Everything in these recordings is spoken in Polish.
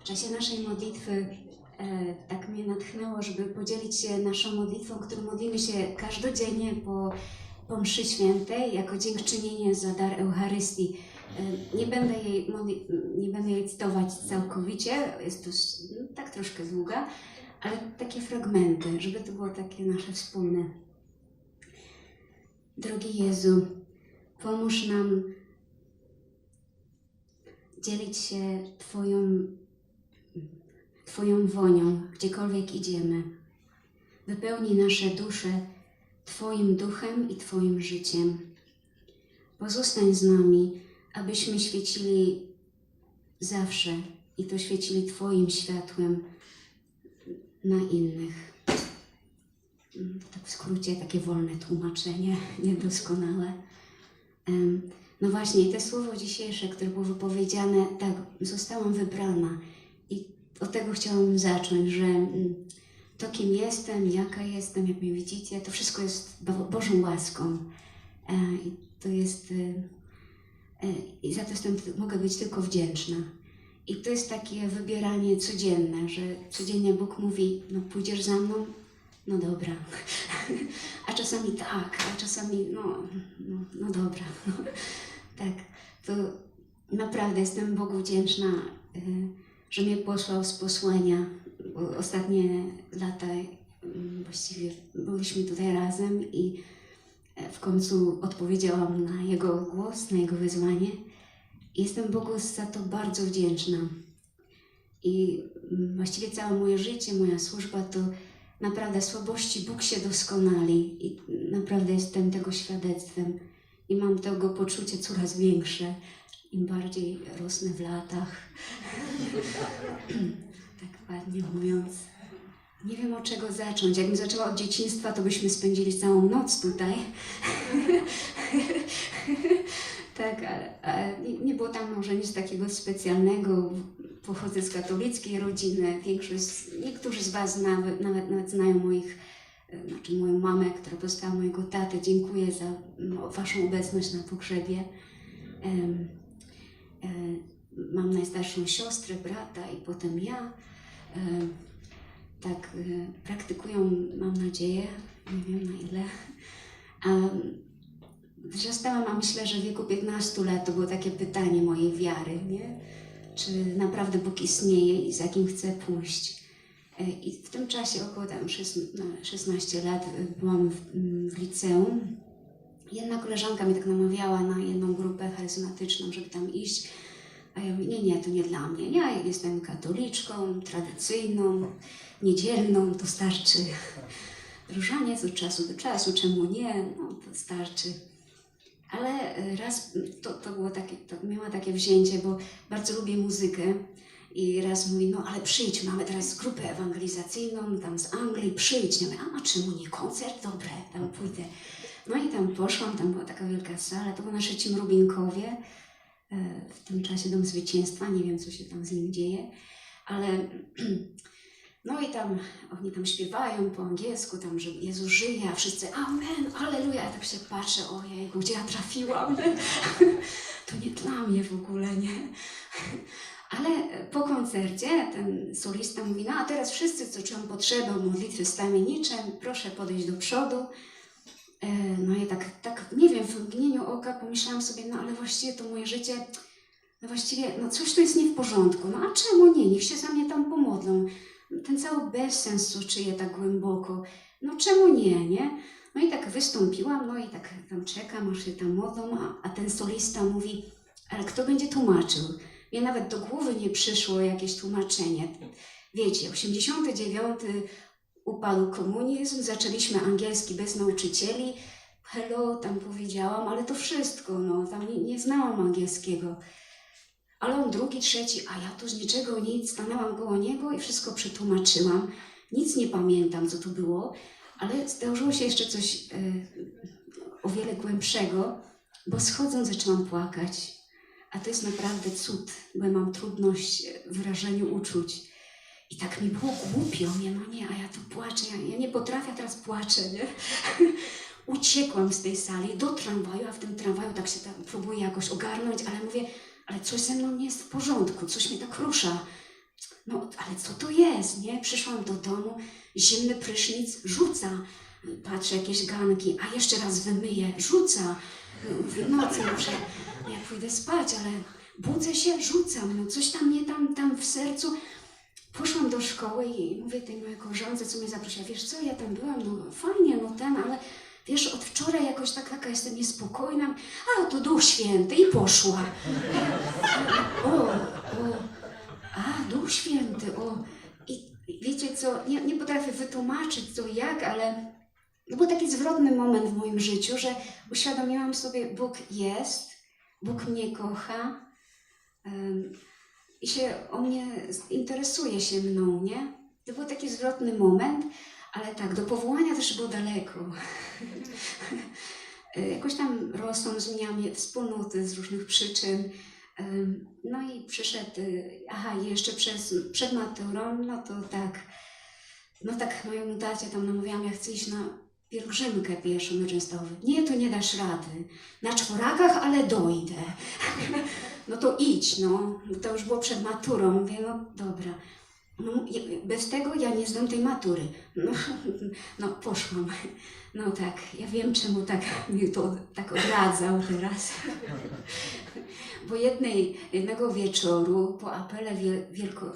w czasie naszej modlitwy e, tak mnie natchnęło, żeby podzielić się naszą modlitwą, którą modlimy się każdodziennie po, po mszy świętej, jako dziękczynienie za dar Eucharystii. E, nie, będę jej, modli- nie będę jej cytować całkowicie, jest to no, tak troszkę długa, ale takie fragmenty, żeby to było takie nasze wspólne. Drogi Jezu, pomóż nam dzielić się Twoją, Twoją wonią, gdziekolwiek idziemy. Wypełnij nasze dusze Twoim duchem i Twoim życiem. Pozostań z nami, abyśmy świecili zawsze i to świecili Twoim światłem na innych. Mm, Tak w skrócie, takie wolne tłumaczenie, niedoskonałe. No właśnie, te słowo dzisiejsze, które było wypowiedziane, tak, zostałam wybrana. Od tego chciałam zacząć, że mm, to, kim jestem, jaka jestem, jak mnie widzicie, to wszystko jest Bo- Bożą łaską. E, I to jest. e, e, I za to jestem, mogę być tylko wdzięczna. I to jest takie wybieranie codzienne, że codziennie Bóg mówi: No, pójdziesz za mną? No dobra. A czasami tak, a czasami no, no, no dobra. Tak, to naprawdę jestem Bogu wdzięczna, że mnie posłał z posłania. Ostatnie lata mm, właściwie byliśmy tutaj razem i e, w końcu odpowiedziałam na Jego głos, na Jego wyzwanie. I jestem Bogu za to bardzo wdzięczna. I mm, właściwie całe moje życie, moja służba to naprawdę słabości Bóg się doskonali i naprawdę jestem tego świadectwem i mam tego poczucie coraz większe, im bardziej rosnę w latach. tak ładnie mówiąc. Nie wiem od czego zacząć. Jakbym zaczęła od dzieciństwa, to byśmy spędzili całą noc tutaj. tak, nie, było tam może nic takiego specjalnego. Pochodzę z katolickiej rodziny. Większość, niektórzy z Was nawet, nawet, nawet znają moich znaczy moją mamę, która pozostała mojego taty. Dziękuję za no, Waszą obecność na pogrzebie. Mam najstarszą siostrę, brata i potem ja. Em, tak e, praktykują, mam nadzieję, nie wiem na ile. Wzrastałam, a myślę, że w wieku 15 lat to było takie pytanie mojej wiary, nie? Czy naprawdę Bóg istnieje i za kim chcę pójść? E, I w tym czasie, około tam szes- no, 16 lat, e, byłam w, mm, w liceum. Jedna koleżanka mnie tak namawiała na jedną grupę charyzmatyczną, żeby tam iść. A ja mówię, nie, nie, to nie dla mnie. Ja jestem katoliczką, tradycyjną, niedzielną, to starczy. Różaniec od czasu do czasu, czemu nie? No, to starczy. Ale e, raz to, to było takie, to miała takie wzięcie, bo bardzo lubię muzykę. I raz mówi, no ale przyjdź, mamy teraz grupę ewangelizacyjną tam z Anglii, przyjdź. Ja mówię, a, a czemu nie koncert? Dobre, tam pójdę. No i tam poszłam, tam była taka wielka sala, to było na trzecim Rubinkowie, e, w tym czasie Dom Zwycięstwa, nie wiem co się tam z nim dzieje, ale no i tam oni tam śpiewają po angielsku, tam, że Jezus żyje, a wszyscy amen, aleluja, ja tak się patrzę, ojej, gdzie ja trafiłam? To nie dla mnie w ogóle, nie? Ale po koncercie ten solista mówi, no a teraz wszyscy, co czują potrzebę modlitwy stamieniczej, proszę podejść do przodu. E, No i tak, tak, nie wiem, w mgnieniu oka pomyślałam sobie, no ale właściwie to moje życie, no właściwie, no coś tu jest nie w porządku, no a czemu nie, niech się za mnie tam pomodlą. Ten cały bezsens, czuję tak głęboko, no czemu nie, nie? No i tak wystąpiłam, no i tak tam czekam, aż się tam modlą, a, a ten solista mówi, ale kto będzie tłumaczył? Mnie nawet do głowy nie przyszło jakieś tłumaczenie. Wiecie, 89 upadł komunizm, zaczęliśmy angielski bez nauczycieli. Hello, tam powiedziałam, ale to wszystko, no, tam nie, nie znałam angielskiego. Ale on drugi, trzeci, a ja tu z niczego nic, stanęłam koło niego i wszystko przetłumaczyłam. Nic nie pamiętam, co to było, ale zdarzyło się jeszcze coś e, o wiele głębszego, bo schodząc zaczęłam płakać. A to jest naprawdę cud, bo ja mam trudność w wyrażeniu uczuć. I tak mi było głupio, nie, no nie, a ja tu płaczę, ja, ja nie potrafię, teraz płaczę, nie? Uciekłam z tej sali do tramwaju, a w tym tramwaju tak się tam próbuję jakoś ogarnąć, ale mówię, ale coś ze mną nie jest w porządku, coś mnie tak rusza. no ale co to jest, nie? Przyszłam do domu, zimny prysznic, rzuca. Patrzę, jakieś ganki, a jeszcze raz wymyję, rzuca. Mówię, no co muszę, ja pójdę spać, ale budzę się, rzucam, no coś tam mnie tam, tam w sercu. Poszłam do szkoły i mówię tej mojej koleżance, co mnie zaprosiła, wiesz co, ja tam byłam, no fajnie, no ten, ale wiesz, od wczoraj jakoś tak, taka jestem niespokojna, a to Duch Święty i poszła. O, o, a, Duch Święty, o. I wiecie co, nie, nie potrafię wytłumaczyć co jak, ale to był taki zwrotny moment w moim życiu, że uświadomiłam sobie, Bóg jest, Bóg mnie kocha em, i się o mnie interesuje się mną, nie? To był taki zwrotny moment, ale tak, do powołania też było daleko. E, Jakoś tam rosną, zmieniałam wspólnoty z różnych przyczyn. Em, No i przyszedł, y, aha, jeszcze przez, przed maturą, no to tak, no tak mojemu tacie tam namówiłam, ja chcę iść na pielgrzymkę pieszą na Częstochowy. Nie, to nie dasz rady. Na czworakach, ale dojdę. No to idź, no. To już było przed maturą. Mówię, no dobra. No, bez tego ja nie zdam tej matury. No, no poszłam. No tak, ja wiem czemu tak mi to tak odradzał teraz. Bo jednej, jednego wieczoru po apele wiel, wielko,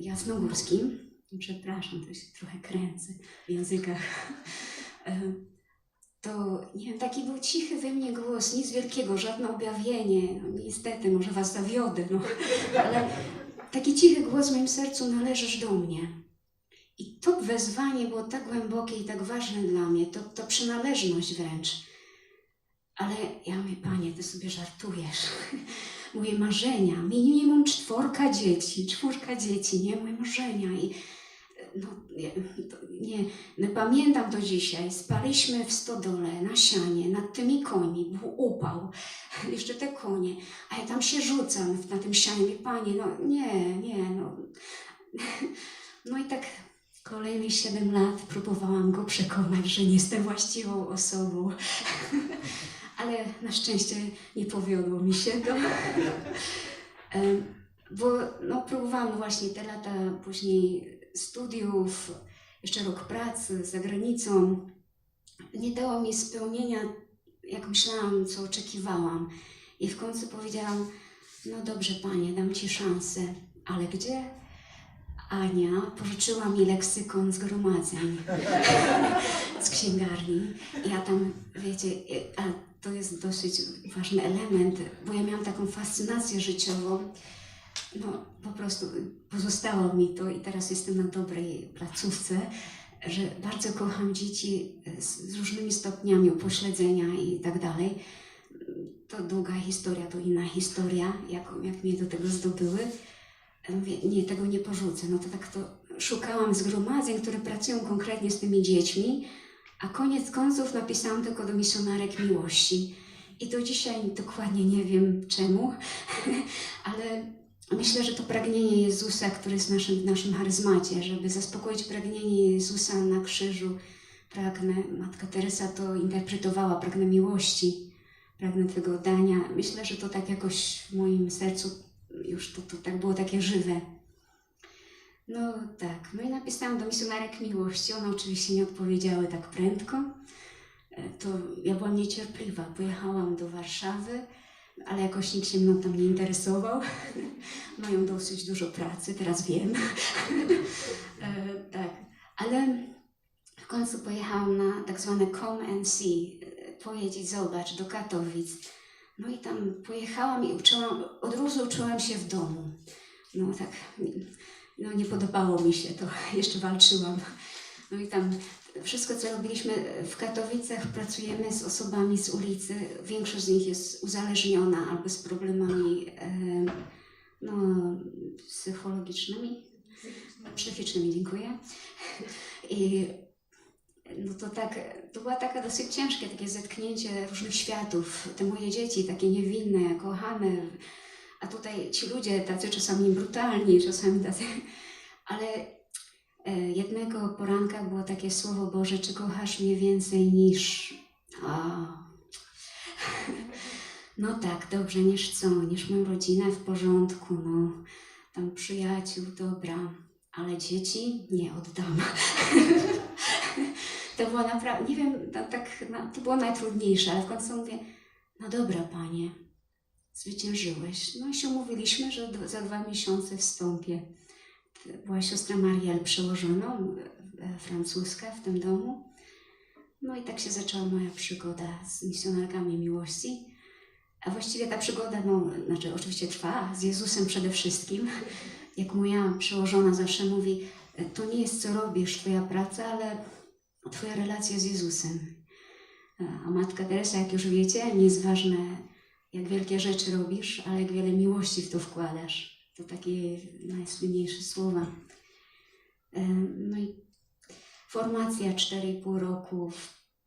jasnogórskim, przepraszam, to się trochę kręcę w językach, to nie wiem, taki był cichy we mnie głos, nic wielkiego, żadne objawienie. No, niestety, może was zawiodę, no, ale taki cichy głos w moim sercu należysz do mnie. I to wezwanie było tak głębokie i tak ważne dla mnie, to, to przynależność wręcz. Ale ja mówię, Panie, Ty sobie żartujesz. Moje marzenia, minimum czworka dzieci, czwórka dzieci, nie? Moje marzenia i no, nie, nie, no, pamiętam do dzisiaj, spaliśmy w stodole na sianie nad tymi końmi, był upał, jeszcze te konie, a ja tam się rzucam na tym sianie, Panie, no nie, nie, no. No i tak kolejne 7 lat próbowałam go przekonać, że nie jestem właściwą osobą. Ale na szczęście nie powiodło mi się to. Bo no, próbowałam właśnie te lata później studiów, jeszcze rok pracy za granicą. Nie dało mi spełnienia, jak myślałam, co oczekiwałam. I w końcu powiedziałam, no dobrze panie, dam ci szansę, ale gdzie? Ania pożyczyła mi leksykon zgromadzeń z księgarni. Ja tam, wiecie, a to jest dosyć ważny element, bo ja miałam taką fascynację życiową. No, po prostu pozostało mi to i teraz jestem na dobrej placówce, że bardzo kocham dzieci z, z różnymi stopniami upośledzenia i tak dalej. To długa historia, to inna historia, jak, jak mnie do tego zdobyły. Mówię, nie, tego nie porzucę. No to tak to szukałam zgromadzeń, które pracują konkretnie z tymi dziećmi, a koniec końców napisałam tylko do misjonarek miłości. I do dzisiaj dokładnie nie wiem czemu, ale myślę, że to pragnienie Jezusa, które jest naszym, w naszym charyzmacie, żeby zaspokoić pragnienie Jezusa na krzyżu. Pragnę, Matka Teresa to interpretowała, pragnę miłości, pragnę Twego dania. Myślę, że to tak jakoś w moim sercu już to, to tak było takie żywe. No tak, no i napisałam do misjonarek miłości. One oczywiście nie odpowiedziały tak prędko. E, To ja byłam niecierpliwa. Pojechałam do Warszawy, ale jakoś nikt się mną tam nie interesował. Mają dosyć dużo pracy, teraz wiem. E, tak, ale w końcu pojechałam na tak zwane come and see, e, pojedź i zobacz, do Katowic. No i tam pojechałam i uczyłam, od razu uczyłam się w domu. No tak, no nie podobało mi się to, jeszcze walczyłam. No i tam wszystko, co robiliśmy w Katowicach, pracujemy z osobami z ulicy. Większość z nich jest uzależniona albo z problemami e, no, psychologicznymi, psychicznymi, dziękuję. I no to tak, to była taka dosyć ciężkie takie zetknięcie różnych światów. Te moje dzieci, takie niewinne, kochane, a tutaj ci ludzie tacy czasami brutalni, czasami tacy, ale jednego poranka było takie słowo Boże, czy kochasz mnie więcej niż... A. No tak, dobrze, niż co, niż moją rodzinę w porządku, no. tam przyjaciół, dobra, ale dzieci nie oddam. to było naprawdę, nie wiem, tak, no, to było najtrudniejsze, ale w końcu mówię, no dobra, panie, zwyciężyłeś. No i się umówiliśmy, że za dwa miesiące wstąpię. Była siostra Mariel przełożoną, e, francuska w tym domu. No i tak się zaczęła moja przygoda z misjonarkami miłości. A właściwie ta przygoda, no, znaczy oczywiście trwa, z Jezusem przede wszystkim. Jak moja przełożona zawsze mówi, to nie jest co robisz, twoja praca, ale twoja relacja z Jezusem. A Matka Teresa, jak już wiecie, nie jest ważne, jak wielkie rzeczy robisz, ale jak wiele miłości w to wkładasz. To takie najsłynniejsze słowa. No i formacja 4,5 roku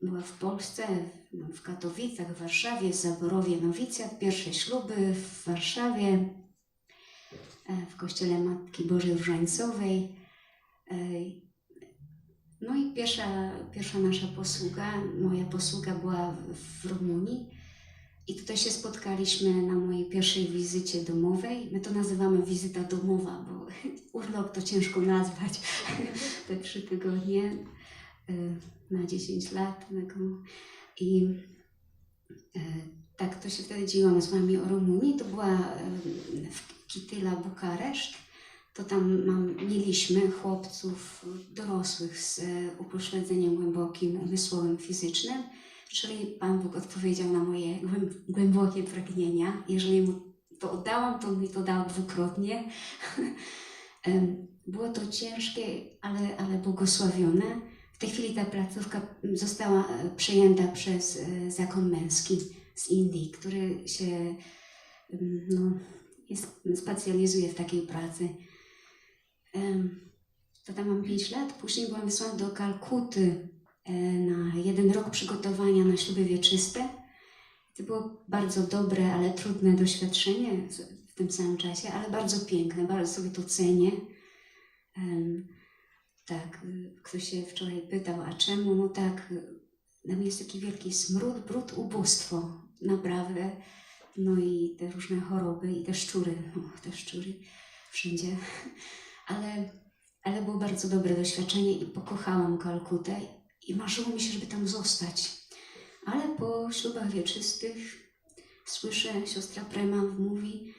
była w Polsce, w- Katowicach, w Warszawie, w Zaborowie Nowicjat, pierwsze śluby w Warszawie, e, w kościele Matki Bożej Różańcowej. E, No i pierwsza, pierwsza nasza posługa, moja posługa była w Rumunii. I tutaj się spotkaliśmy na mojej pierwszej wizycie domowej. My to nazywamy wizyta domowa, bo urlop to ciężko nazwać. Te trzy tygodnie y, na 10 lat. I y, tak to się wtedy dzieło z wami o Rumunii. To była y, w Kityla Bukareszt. To tam mam, mieliśmy chłopców dorosłych z upośledzeniem głębokim, umysłowym, fizycznym. Czyli Pan Bóg odpowiedział na moje głęb- głębokie pragnienia. Jeżeli mu to oddałam, to mi to dał dwukrotnie. Było to ciężkie, ale, ale błogosławione. W tej chwili ta placówka została e, przejęta przez e, zakon męski z Indii, który się no, jest, specjalizuje w takiej pracy. To tam mam 5 lat. Później byłam wysłana do Kalkuty na jeden rok przygotowania na śluby wieczyste. To było bardzo dobre, ale trudne doświadczenie w- tym samym czasie, ale bardzo piękne, bardzo sobie to cenię. Tak, ktoś się wczoraj pytał, a czemu? No tak, y, tam jest taki wielki smród, brud, ubóstwo, naprawdę. No i te różne choroby i te szczury, no, te szczury wszędzie. Ale, ale było bardzo dobre doświadczenie i pokochałam Kalkutę i marzyło mi się, żeby tam zostać. Ale po ślubach wieczystych słyszę, siostra Prema mówi,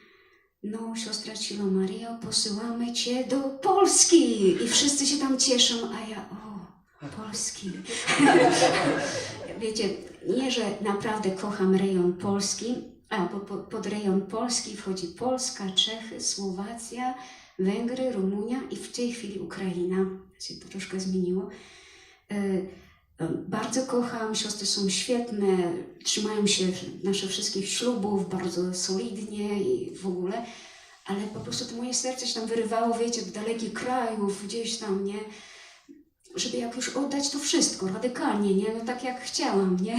no siostra Cilo Maria, posyłamy Cię do Polski. I wszyscy się tam cieszą, a ja, o, Polski. Wiecie, nie, że naprawdę kocham rejon Polski, a bo po, pod rejon Polski wchodzi Polska, Czechy, Słowacja, Węgry, Rumunia i w tej chwili Ukraina. Się to troszkę zmieniło. E, e, Bardzo kocham, siostry są świetne, trzymają się naszych wszystkich ślubów bardzo solidnie i w ogóle, ale po prostu to moje serce się tam wyrywało, wiecie, do dalekich krajów, gdzieś tam, nie? Żeby jak już oddać to wszystko, radykalnie, nie? No tak jak chciałam, nie?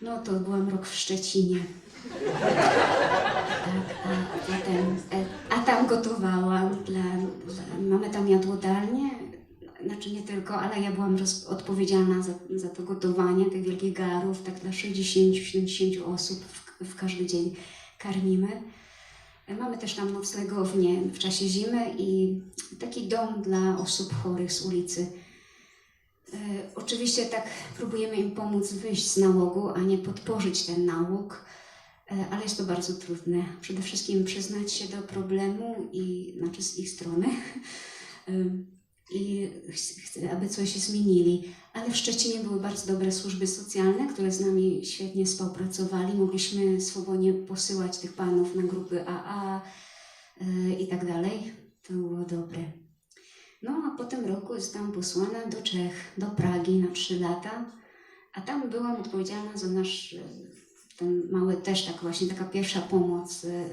No to byłam rok w Szczecinie. Tak, a potem, e, a tam gotowałam dla, dla mamy tam jadłodalnię, znaczy nie tylko, ale ja byłam odpowiedzialna za, za to gotowanie tych wielkich garów, tak dla 60-70 osób w, w każdy dzień karmimy. E, Mamy też tam noclegownię w czasie zimy i taki dom dla osób chorych z ulicy. E, Oczywiście tak próbujemy im pomóc wyjść z nałogu, a nie podporzyć ten nałóg, e, ale jest to bardzo trudne. Przede wszystkim przyznać się do problemu i znaczy z ich strony Em, i ch- chcę, aby coś zmienili. Ale w Szczecinie były bardzo dobre służby socjalne, które z nami świetnie współpracowali. Mogliśmy swobodnie posyłać tych panów na grupy AA e, i tak dalej. To było dobre. No a po tym roku zostałam posłana do Czech, do Pragi na trzy lata, a tam byłam odpowiedzialna za nasz e, ten mały też tak właśnie taka pierwsza pomoc e,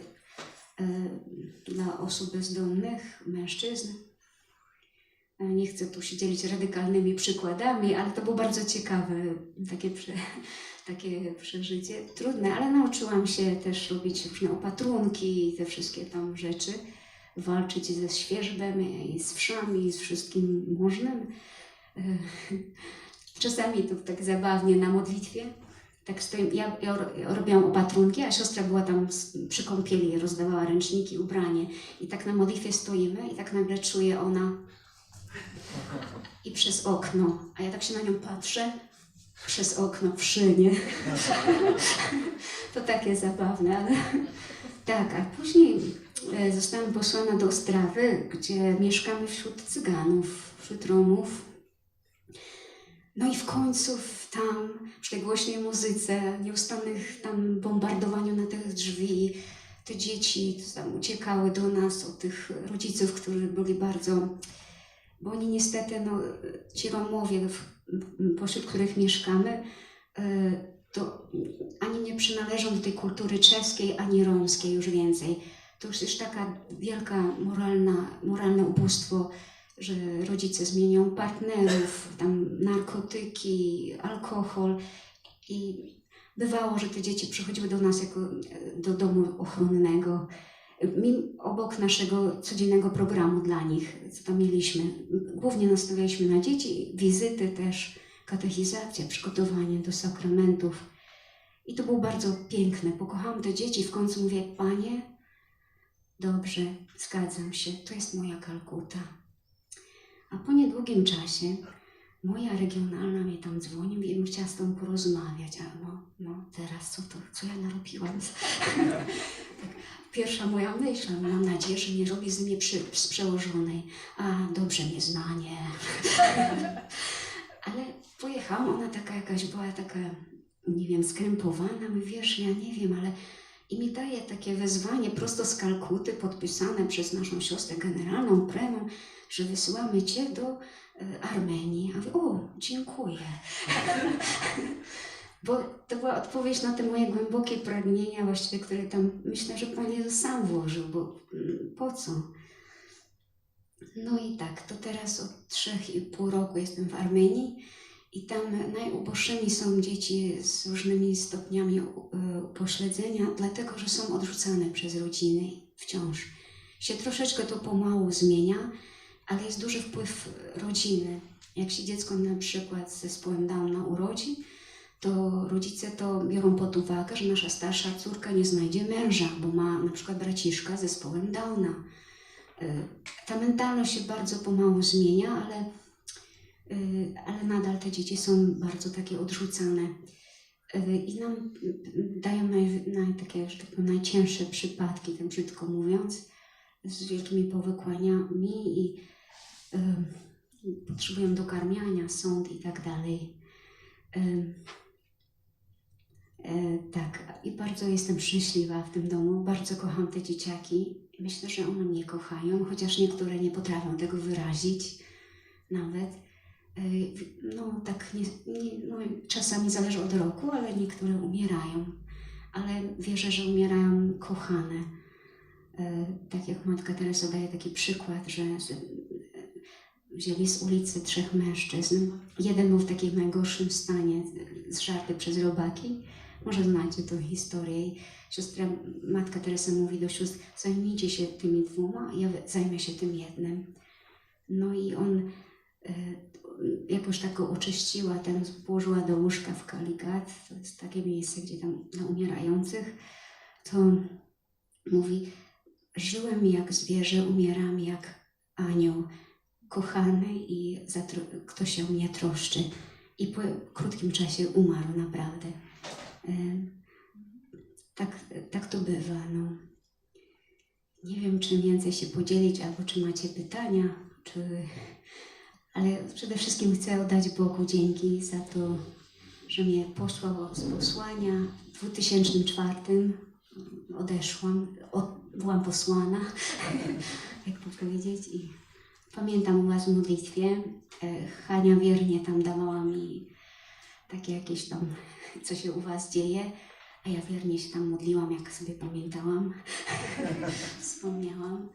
dla osób bezdomnych, mężczyzn. E, Nie chcę tu się dzielić radykalnymi przykładami, ale to było bardzo ciekawe takie, takie przeżycie. Trudne, ale nauczyłam się też robić różne opatrunki i te wszystkie tam rzeczy walczyć ze świerzbem i z wszami, i z wszystkim możnym. E, Czasami to tak zabawnie na modlitwie. tak stoję, ja, ja ro- ja robiłam opatrunki, a siostra była tam przy kąpieli rozdawała ręczniki, ubranie. I tak na modlitwie stoimy i tak nagle czuję ona i przez okno, a ja tak się na nią patrzę, przez okno w szynie. to takie zabawne, ale tak, a później e, zostałam posłana do Ostrawy, gdzie mieszkamy wśród Cyganów, wśród Romów. No i w końcu tam, przy tej głośnej muzyce, nieustannych tam bombardowaniu na tych drzwi, te dzieci tam uciekały do nas od tych rodziców, którzy byli bardzo, bo oni niestety, no, ci Romowie, pośród których mieszkamy, e, to ani nie przynależą do tej kultury czeskiej, ani romskiej już więcej. To już jest taka wielka moralna, moralne ubóstwo, że rodzice zmienią partnerów, tam narkotyki, alkohol i bywało, że te dzieci przychodziły do nas jako do domu ochronnego, obok naszego codziennego programu dla nich, co tam mieliśmy. Głównie nastawialiśmy na dzieci, wizyty też, katechizacja, przygotowanie do sakramentów. I to było bardzo piękne. Pokochałam te dzieci, w końcu mówię, Panie, dobrze, zgadzam się, to jest moja Kalkuta. A po niedługim czasie moja regionalna mnie tam dzwoni, mówi, bym chciała z Tobą porozmawiać. A no, no teraz co to, co ja narobiłam? Pierwsza moja myśl, mam nadzieję, że nie robi z mnie przy, z przełożonej. A, dobrze mnie zna, nie. Ale pojechałam, ona taka jakaś była taka, nie wiem, skrępowana. Mówi, wiesz, ja nie wiem, ale i mi daje takie wezwanie prosto z Kalkuty, podpisane przez naszą siostrę generalną, premą, że wysyłamy Cię do e, Armenii. A mówię, o, dziękuję. Bo to była odpowiedź na te moje głębokie pragnienia, właściwie, które tam myślę, że Pan Jezus sam włożył, bo mm, po co? No i tak, to teraz od trzech i pół roku jestem w Armenii i tam najuboższymi są dzieci z różnymi stopniami e, upośledzenia, dlatego że są odrzucane przez rodziny wciąż. Się troszeczkę to pomału zmienia, ale jest duży wpływ rodziny. Jak się dziecko na przykład z zespołem Downa urodzi, to rodzice to biorą pod uwagę, że nasza starsza córka nie znajdzie męża, bo ma na przykład braciszka z zespołem Downa. Y, Ta mentalność się bardzo pomału zmienia, ale, y, ale nadal te dzieci są bardzo takie odrzucane. Y, I nam dają naj, naj, takie, że tak powiem, najcięższe przypadki, tak brzydko mówiąc, z wielkimi powykłaniami i y, potrzebują dokarmiania, sąd i tak dalej. Y, tak, i bardzo jestem szczęśliwa w tym domu. Bardzo kocham te dzieciaki. Myślę, że one mnie kochają, chociaż niektóre nie potrafią tego wyrazić nawet. E, No, tak, nie, nie, no, czasami zależy od roku, ale niektóre umierają. Ale wierzę, że umierają kochane. E, Tak jak matka Teresa daje taki przykład, że e, wzięli z ulicy trzech mężczyzn. Jeden był w takim najgorszym stanie, zżarty przez robaki. Może znacie tą historię. I Siostra, matka Teresa mówi do sióstr, zajmijcie się tymi dwoma, ja zajmę się tym jednym. No i on e, jakoś tak go oczyściła, tam położyła do łóżka w Kaligat, to jest takie miejsce, gdzie tam dla umierających, to mówi, żyłem jak zwierzę, umieram jak anioł, kochany i kto się o mnie troszczy. I po krótkim czasie umarł naprawdę. Em, Tak, tak to bywa. No. Nie wiem, czym więcej się podzielić, albo czy macie pytania, czy... ale przede wszystkim chcę oddać Bogu dzięki za to, że mnie posłał z posłania. W 2004 odeszłam, od, byłam posłana, jak to powiedzieć, i pamiętam u Was w modlitwie. e, Hania wiernie tam dawała mi takie jakieś tam, co się u Was dzieje. A ja wiernie się tam modliłam, jak sobie pamiętałam, wspomniałam.